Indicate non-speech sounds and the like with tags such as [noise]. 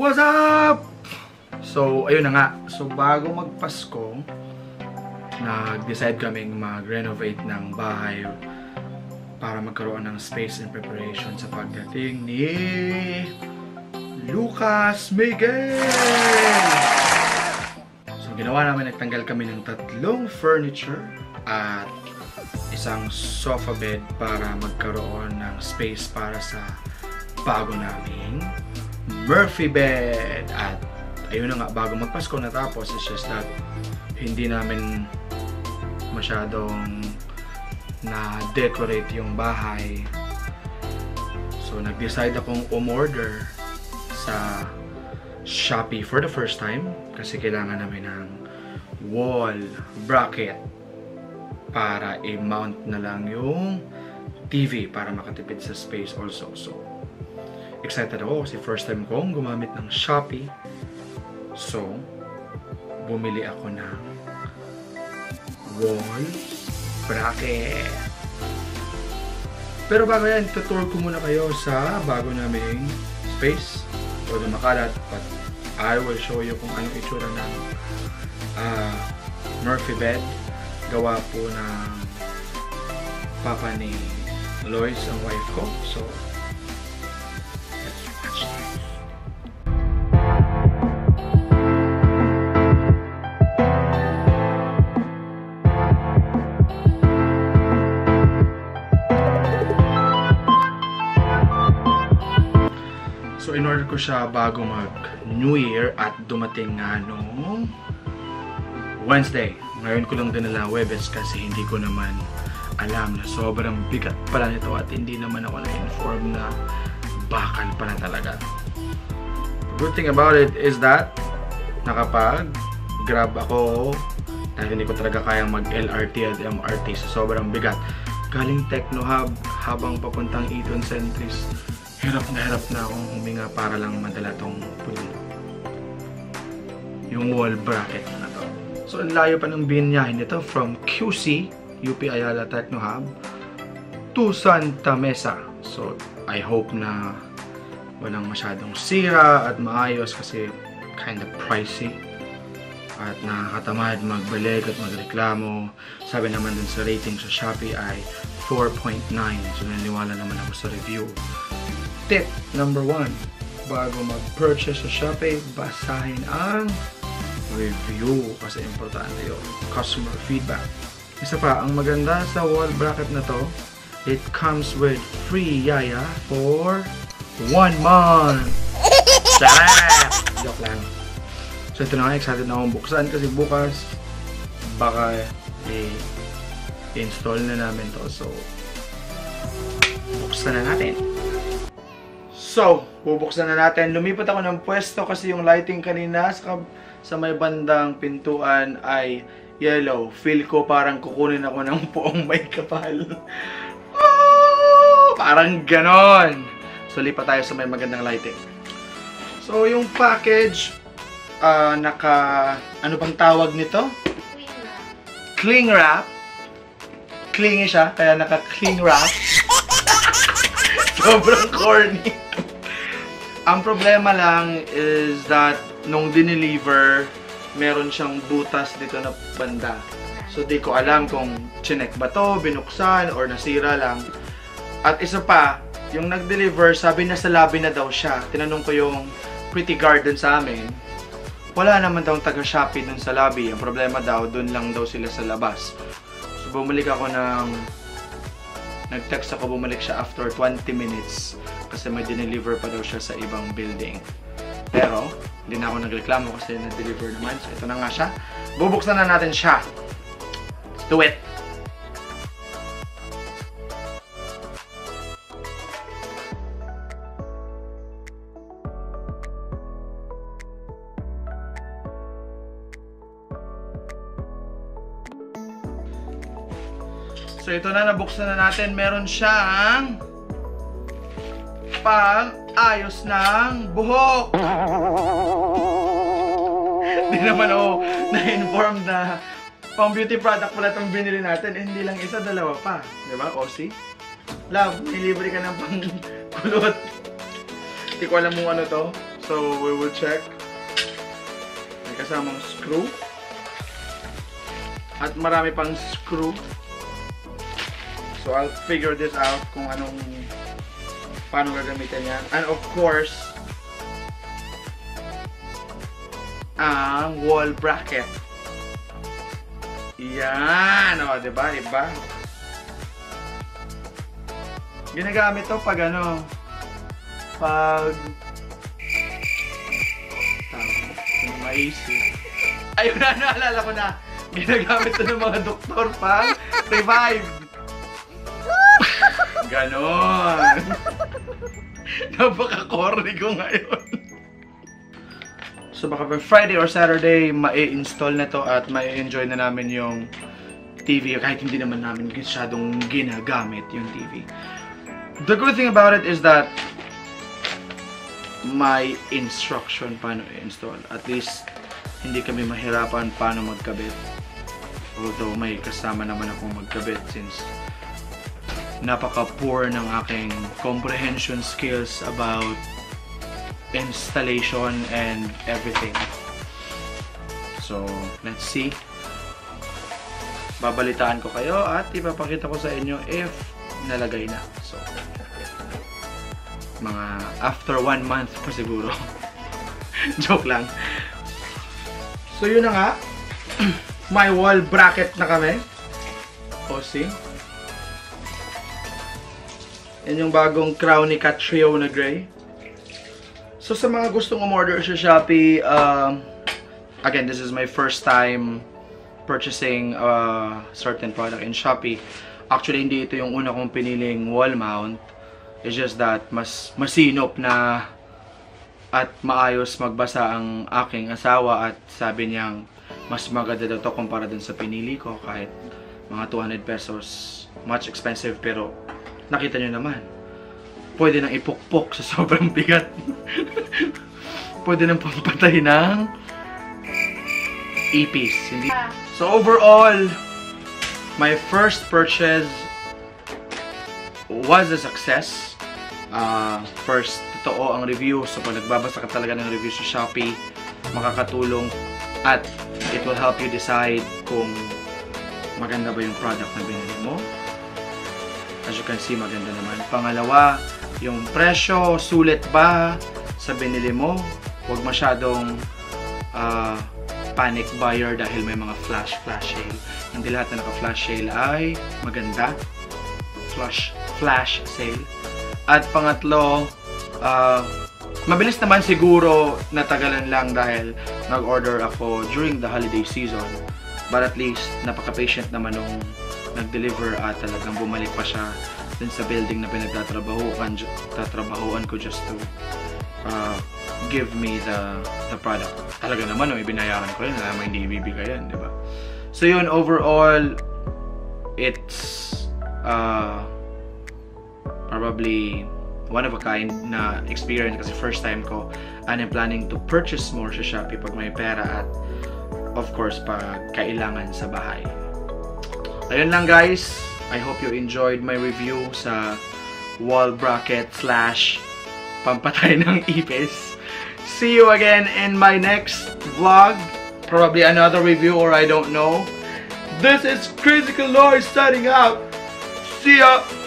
What's up? So, ayun na nga. So, bago magpasko, nag-decide kaming mag-renovate ng bahay para magkaroon ng space and preparation sa pagdating ni Lucas Miguel! So, ginawa namin, nagtanggal kami ng tatlong furniture at isang sofa bed para magkaroon ng space para sa bago naming Murphy bed. At ayun na nga, bago magpasko natapos, it's just that hindi namin masyadong na-decorate yung bahay. So, nag-decide akong umorder sa Shopee for the first time kasi kailangan namin ng wall bracket para i-mount na lang yung TV para makatipid sa space also. So, excited ako kasi first time kong gumamit ng Shopee. So, bumili ako ng wall bracket. Pero bago yan, tutur ko muna kayo sa bago naming space. Although makalat, but I will show you kung anong itsura ng uh, Murphy bed. Gawa po ng papa ni Lois, ang wife ko. So, in-order ko siya bago mag New Year at dumating nga nung Wednesday. Ngayon ko lang dinala Webes kasi hindi ko naman alam na sobrang bigat pala nito at hindi naman ako na-inform na bakal pala talaga. Good thing about it is that nakapag grab ako dahil hindi ko talaga kayang mag LRT at MRT so sobrang bigat. Galing Techno Hub habang papuntang Eton Centris hirap na hirap na akong huminga para lang madala tong puno. Yung wall bracket na to. So, ang layo pa ng binyahin nito from QC, UP Ayala Techno Hub, to Santa Mesa. So, I hope na walang masyadong sira at maayos kasi kind of pricey. At nakakatamad magbalik at magreklamo. Sabi naman dun sa rating sa Shopee ay 4.9. So, naniwala naman ako sa review. Tip number one, bago mag-purchase sa Shopee, basahin ang review kasi importante yun. Customer feedback. Isa pa, ang maganda sa wall bracket na to, it comes with free yaya for one month. [laughs] Sarap! Joke lang. So ito na nga, excited na akong buksan kasi bukas baka i-install na namin to. So, buksan na natin. So, bubuksan na natin. Lumipat ako ng pwesto kasi yung lighting kanina sa, sa may bandang pintuan ay yellow. Feel ko parang kukunin ako ng [laughs] poong may kapal. Oh, parang ganon. So, lipat tayo sa may magandang lighting. So, yung package, uh, naka, ano bang tawag nito? Cling wrap. Clingy siya, kaya naka cling wrap. [laughs] Sobrang corny. Ang problema lang is that nung dineliver, meron siyang butas dito na banda. So, di ko alam kung chinek ba to, binuksan, or nasira lang. At isa pa, yung nag-deliver, sabi na sa lobby na daw siya. Tinanong ko yung pretty garden sa amin. Wala naman daw taga-Shopee dun sa lobby. Ang problema daw, dun lang daw sila sa labas. So, bumalik ako ng nag-text ako bumalik siya after 20 minutes kasi may dineliver pa daw siya sa ibang building. Pero, hindi na ako nagreklamo kasi na-deliver naman. So, ito na nga siya. Bubuksan na natin siya. Let's do it! So ito na, nabuksan na natin. Meron siyang pang ayos ng buhok. Hindi naman ako na-inform na pang beauty product pala itong binili natin. Eh, hindi lang isa, dalawa pa. Di ba, Osi? Love, nilibre ka ng pang kulot. Hindi ko alam mo ano to. So, we will check. May kasamang screw. At marami pang screw. So, I'll figure this out kung anong paano gagamitin yan. And of course, ang wall bracket. Yan! O, diba? Iba? Ginagamit to pag ano, pag tama, maisip. Ayun na, naalala ko na. Ginagamit to ng mga doktor pang revive. Ganon. [laughs] Napaka-corny ko ngayon. So baka Friday or Saturday, ma-install na to at ma-enjoy na namin yung TV kahit hindi naman namin masyadong ginagamit yung TV. The good thing about it is that may instruction paano i-install. At least, hindi kami mahirapan paano magkabit. Although may kasama naman akong magkabit since napaka-poor ng aking comprehension skills about installation and everything. So, let's see. Babalitaan ko kayo at ipapakita ko sa inyo if nalagay na. So, mga after one month pa siguro. [laughs] Joke lang. So, yun na nga. [clears throat] May wall bracket na kami. O, see? Yan yung bagong Crownica Trio na gray. So, sa mga gustong umorder sa Shopee, um, again, this is my first time purchasing a certain product in Shopee. Actually, hindi ito yung una kong piniling wall mount. It's just that mas masinop na at maayos magbasa ang aking asawa at sabi niyang mas maganda daw to kumpara dun sa pinili ko kahit mga 200 pesos much expensive pero nakita nyo naman. Pwede nang ipukpok sa sobrang bigat. [laughs] Pwede nang pampatay ng ipis. Hindi. So overall my first purchase was a success. Uh, first totoo ang review. So pag nagbabasa ka talaga ng review sa Shopee makakatulong at it will help you decide kung maganda ba yung product na binili mo as you can see maganda naman. Pangalawa yung presyo sulit ba sa binili mo? Huwag masyadong uh, panic buyer dahil may mga flash flash sale. Hindi lahat na naka flash sale ay maganda. Flash flash sale. At pangatlo, uh, mabilis naman siguro natagalan lang dahil nag-order ako during the holiday season. But at least, napaka-patient naman nung nag-deliver at talagang bumalik pa siya dun sa building na pinagtatrabahuan tatrabahuan ko just to uh, give me the the product. Talaga naman, no, ibinayaran ko yun. Alam mo, hindi ibibigay yan, di ba? So yun, overall, it's uh, probably one of a kind na experience kasi first time ko and I'm planning to purchase more sa Shopee pag may pera at of course pag kailangan sa bahay. Ayun lang guys. I hope you enjoyed my review sa wall bracket slash pampatay ng ipis. See you again in my next vlog. Probably another review or I don't know. This is Critical Noise signing out. See ya!